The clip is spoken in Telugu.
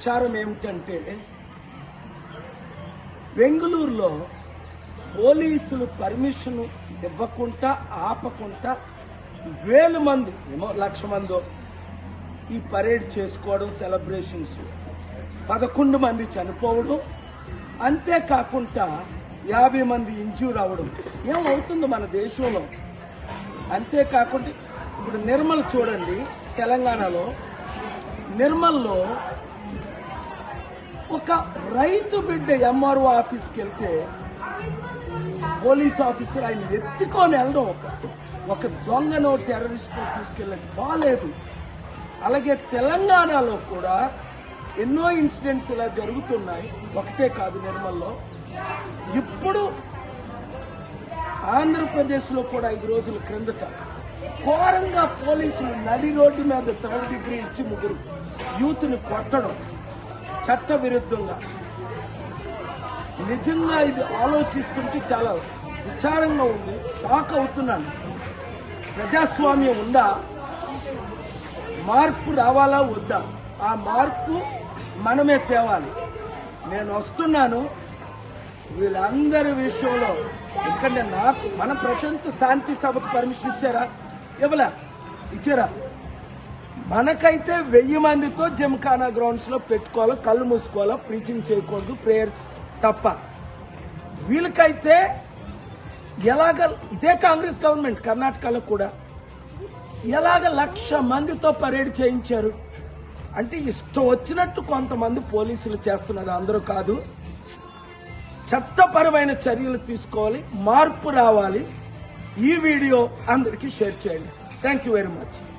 విచారం ఏమిటంటే బెంగళూరులో పోలీసులు పర్మిషన్ ఇవ్వకుండా ఆపకుండా వేల మంది ఏమో లక్ష మందో ఈ పరేడ్ చేసుకోవడం సెలబ్రేషన్స్. పదకొండు మంది చనిపోవడం అంతేకాకుండా యాభై మంది ఇంజ్యూర్ అవ్వడం. ఏమవుతుంది మన దేశంలో? అంతేకాకుండా ఇప్పుడు నిర్మల్ చూడండి తెలంగాణలో. నిర్మల్లో ఒక రైతు బిడ్డ ఎంఆర్ఓ ఆఫీస్కి వెళ్తే పోలీస్ ఆఫీసర్ ఆయన ఎత్తుకొని వెళ్ళడం ఒక ఒక దొంగను టెర్రరిస్ట్ తీసుకెళ్ళడం బాగాలేదు అలాగే తెలంగాణలో కూడా ఎన్నో ఇన్సిడెంట్స్ ఇలా జరుగుతున్నాయి. ఒకటే కాదు నిర్మల్లో. ఇప్పుడు ఆంధ్రప్రదేశ్లో కూడా ఐదు రోజుల క్రిందట ఘోరంగా పోలీసులు నడి రోడ్డు మీద థర్డ్ డిగ్రీ ఇచ్చి ముగ్గురు యూత్ని కొట్టడం. చట్ట విరుద్ధంగా నిజంగా ఇది ఆలోచిస్తుంటే చాలా విచారంగా ఉంది షాక్ అవుతున్నాను. ప్రజాస్వామ్యం ఉందా? మార్పు రావాలా వద్దా? ఆ మార్పు మనమే తేవాలి. నేను వస్తున్నాను. వీళ్ళందరి విషయంలో ఎందుకంటే నాకు మన ప్రపంచ శాంతి సభకు పర్మిషన్ ఇచ్చారా? ఇవ్వలే. ఇచ్చారా? మనకైతే వెయ్యి మందితో జిమ్ఖానా గ్రౌండ్స్లో కళ్ళు మూసుకోవాలో ప్రీచింగ్ చేయకూడదు ప్రేయర్స్ తప్ప. వీళ్ళకైతే ఎలాగ ఇదే కాంగ్రెస్ గవర్నమెంట్ కర్ణాటకలో కూడా. ఎలాగ లక్ష మందితో పరేడ్ చేయించారు. అంటే ఇష్టం వచ్చినట్టు కొంతమంది పోలీసులు చేస్తున్నారు అందరూ కాదు. చట్టపరమైన చర్యలు తీసుకోవాలి మార్పు రావాలి. ఈ వీడియో అందరికీ షేర్ చేయండి. Thank you very much